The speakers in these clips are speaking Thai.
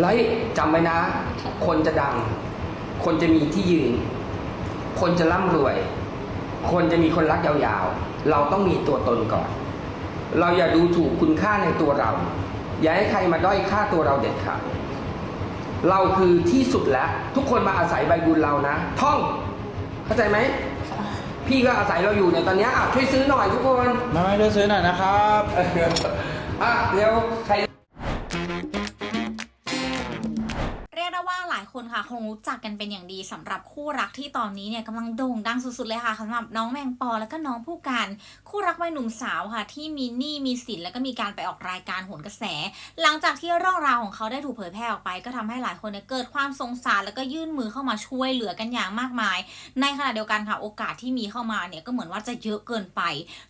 แล้วจำไว้นะ คนจะดัง คนจะมีที่ยืน คนจะร่ำรวย คนจะมีคนรักยาวๆ เราต้องมีตัวตนก่อน เราอย่าดูถูกคุณค่าในตัวเรา อย่าให้ใครมาด้อยค่าตัวเราเด็ดขาดเราคือที่สุดแล้ว ทุกคนมาอาศัยใบบุญเรานะ ท่อง เข้าใจไหม พี่ก็อาศัยเราอยู่เนี่ยตอนเนี้ยอะช่วยซื้อหน่อยทุกคน มาไม่ช่วยซื้อหน่อยนะครับเอออะเร็วใคร ลายคนค่ะคงรู้จักกันเป็นอย่างดีสำหรับคู่รักที่ตอนนี้เนี่ยกำลังโด่งดังสุดๆเลยค่ะสำหรับน้องแมงปอแล้วก็น้องผู้การคู่รักวัยหนุ่มสาวค่ะ ที่มีหนี้มีสินแล้วก็มีการไปออกรายการโหนกระแส หลังจากที่เรื่องราวของเขาได้ถูกเผยแพร่ออกไป ก็ทำให้หลายคนเนี่ยเกิดความสงสารแล้วก็ยื่นมือเข้ามาช่วยเหลือกันอย่างมากมาย ในขณะเดียวกันค่ะโอกาสที่มีเข้ามาเนี่ยก็เหมือนว่าจะเยอะเกินไป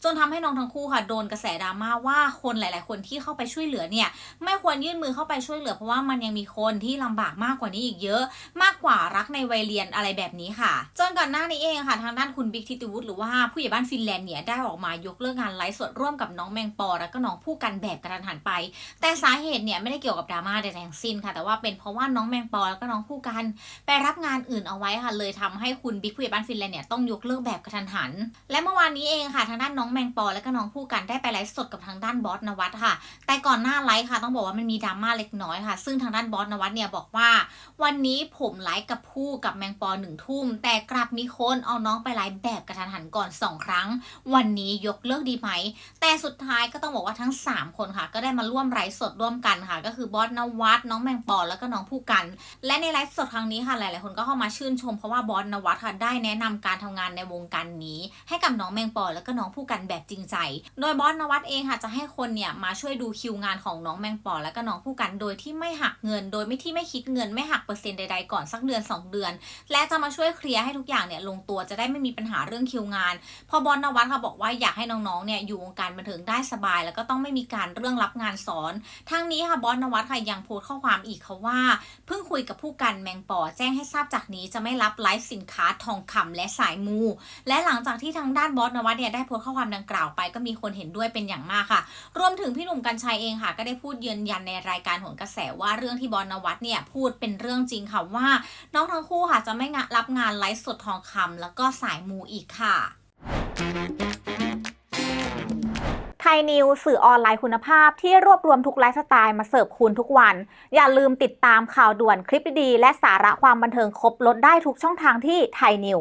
จนทำให้น้องทั้งคู่ค่ะโดนกระแสดราม่าว่าคนหลาย ๆ คนที่เข้าไปช่วยเหลือเนี่ยไม่ควรยื่นมือเข้าไปช่วยเหลือเพราะว่ามันยังมีคนที่ลำบากมากกว่านี้อีกเยอะ มากกว่ารักในวัยเรียนอะไรแบบนี้ค่ะ จนก่อนหน้านี้เองค่ะทางด้านคุณบิ๊กทิติวุฒิหรือว่าผู้ใหญ่บ้านฟินแลนด์เนี่ยได้ออกมายกเลิกงานไลฟ์สดร่วมกับน้องแมงปอแล้วก็น้องผู้กันแบบกระทันหันไป แต่สาเหตุเนี่ยไม่ได้เกี่ยวกับดราม่าใดๆทั้งสิ้นค่ะ แต่ว่าเป็นเพราะว่าน้องแมงปอแล้วก็น้องผู้กันไปรับงานอื่นเอาไว้ค่ะเลยทำให้คุณบิ๊กผู้ใหญ่บ้านฟินแลนด์เนี่ยต้องยกเลิกแบบกระทันหัน และเมื่อวานนี้เองค่ะทางด้านน้องแมงปอและก็น้องผู้กันได้ไปไลฟ์สดกับทางด้านบอสนวัตค่ะ แต่ก่อนหน้าไลฟ์ค่ะต้องบอกว่ามันมีดราม่าเล็กน้อยค่ะ ซึ่งทางด้านบอสนวัตเนี่ยบอกว่าวันนี้ผมไลฟ์กับผู้กับแมงปอหนึ่งทุ่ม แต่กลับมีคนเอาน้องไปไลฟ์แบบกระทันหันก่อน 2 ครั้ง วันนี้ยกเลิกดีไหม แต่สุดท้ายก็ต้องบอกว่าทั้ง 3 คนค่ะ ก็ได้มาร่วมไลฟ์สดร่วมกันค่ะ ก็คือบอสนวัตน้องแมงปอแล้วก็น้องผู้กัน และในไลฟ์สดครั้งนี้ค่ะหลาย ๆ คนก็เข้ามาชื่นชมเพราะว่าบอสนวัตค่ะได้แนะนำการทำงานในวงการนี้ ให้กับน้องแมงปอแล้วก็น้องผู้กันแบบจริงใจ โดยบอสนวัตเองค่ะจะให้คนเนี่ยมาช่วยดูคิวงานของน้องแมงปอแล้วก็น้องผู้กันโดยที่ไม่หักเงิน โดยไม่ที่ไม่คิดเงินไม่หักเปร์เซ็นต์ใดๆก่อนสักเดือน 2 เดือน และจะมาช่วยเคลียร์ให้ทุกอย่างเนี่ยลงตัวจะได้ไม่มีปัญหาเรื่องคิวงาน พอบอลนวัตค่ะบอกว่าอยากให้น้องๆเนี่ยอยู่วงการบันเทิงได้สบาย แล้วก็ต้องไม่มีการเรื่องรับงานสอน ทั้งนี้ค่ะบอสนวัตค่ะยังโพสต์ข้อความอีกค่ะว่า เพิ่งคุยกับผู้กันแมงปอแจ้งให้ทราบจากนี้จะไม่รับไลฟ์สินค้าทองคำและสายมู และหลังจากที่ทางด้านบอสนวัตเนี่ยได้โพสต์ข้อความดังกล่าวไปก็มีคนเห็นด้วยเป็นอย่างมากค่ะ รวมถึงพี่หนุ่มกัญชัยเองค่ะ ก็ได้พูดยืนยันในรายการหนกระแสว่าเรื่องที่บอสนวัตเนี่ยพูดเป็นเรื่องจริงค่ะว่า น้องทั้งคู่ค่ะจะไม่รับงานไลฟ์สดทองคำแล้วก็สายมูอีกค่ะไทยนิวสื่อออนไลน์คุณภาพที่รวบรวมทุกไลฟ์สไตล์มาเสิร์ฟคุณทุกวัน อย่าลืมติดตามข่าวด่วนคลิปดี และสาระความบันเทิงครบลดได้ทุกช่องทางที่ไทยนิว